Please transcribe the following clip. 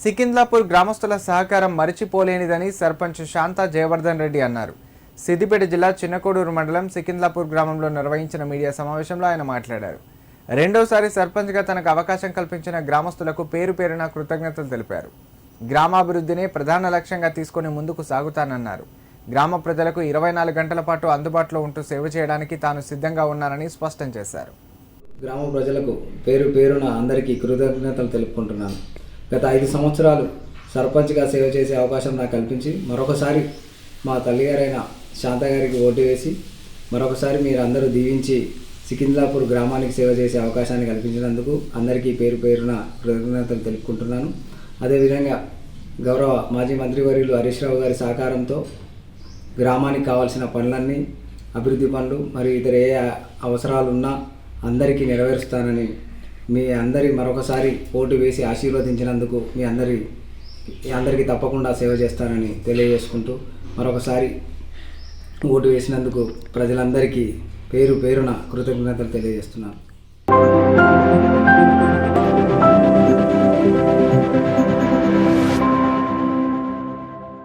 సికింద్లాపూర్ గ్రామస్తుల సహకారం మరిచిపోలేనిదని సర్పంచ్ శాంతా జయవర్ధన్ రెడ్డి అన్నారు. సిద్దిపేట జిల్లా చిన్నకోడూరు మండలం సికింద్లాపూర్ గ్రామంలో నిర్వహించిన మీడియా సమావేశంలో ఆయన మాట్లాడారు. రెండోసారి సర్పంచ్గా తనకు అవకాశం కల్పించిన గ్రామస్తులకు పేరు పేరున కృతజ్ఞతలు తెలిపారు. గ్రామాభివృద్ధినే ప్రధాన లక్ష్యంగా తీసుకుని ముందుకు సాగుతానన్నారు. గ్రామ ప్రజలకు ఇరవై నాలుగు గంటల పాటు అందుబాటులో ఉంటూ సేవ చేయడానికి తాను సిద్ధంగా ఉన్నానని స్పష్టం చేశారు. గ్రామ ప్రజలకు పేరు పేరున అందరికీ కృతజ్ఞతలు తెలుపుకుంటున్నాను. గత ఐదు సంవత్సరాలు సర్పంచ్గా సేవ చేసే అవకాశం నాకు కల్పించి మరొకసారి మా తల్లిగారైన శాంత గారికి ఓటు వేసి మరొకసారి మీరు అందరూ దీవించి సికింద్రాపూర్ గ్రామానికి సేవ చేసే అవకాశాన్ని కల్పించినందుకు అందరికీ పేరు పేరున కృతజ్ఞతలు తెలుపుకుంటున్నాను. అదేవిధంగా గౌరవ మాజీ మంత్రివర్యులు హరీష్ రావు గారి సహకారంతో గ్రామానికి కావాల్సిన పనులన్నీ అభివృద్ధి పనులు మరియు ఇతర ఏ అవసరాలున్నా అందరికీ నెరవేరుస్తానని మీ అందరి మరొకసారి ఓటు వేసి ఆశీర్వదించినందుకు మీ అందరి అందరికీ తప్పకుండా సేవ చేస్తానని తెలియజేసుకుంటూ మరొకసారి ఓటు వేసినందుకు ప్రజలందరికీ పేరు పేరున కృతజ్ఞతలు తెలియజేస్తున్నాను.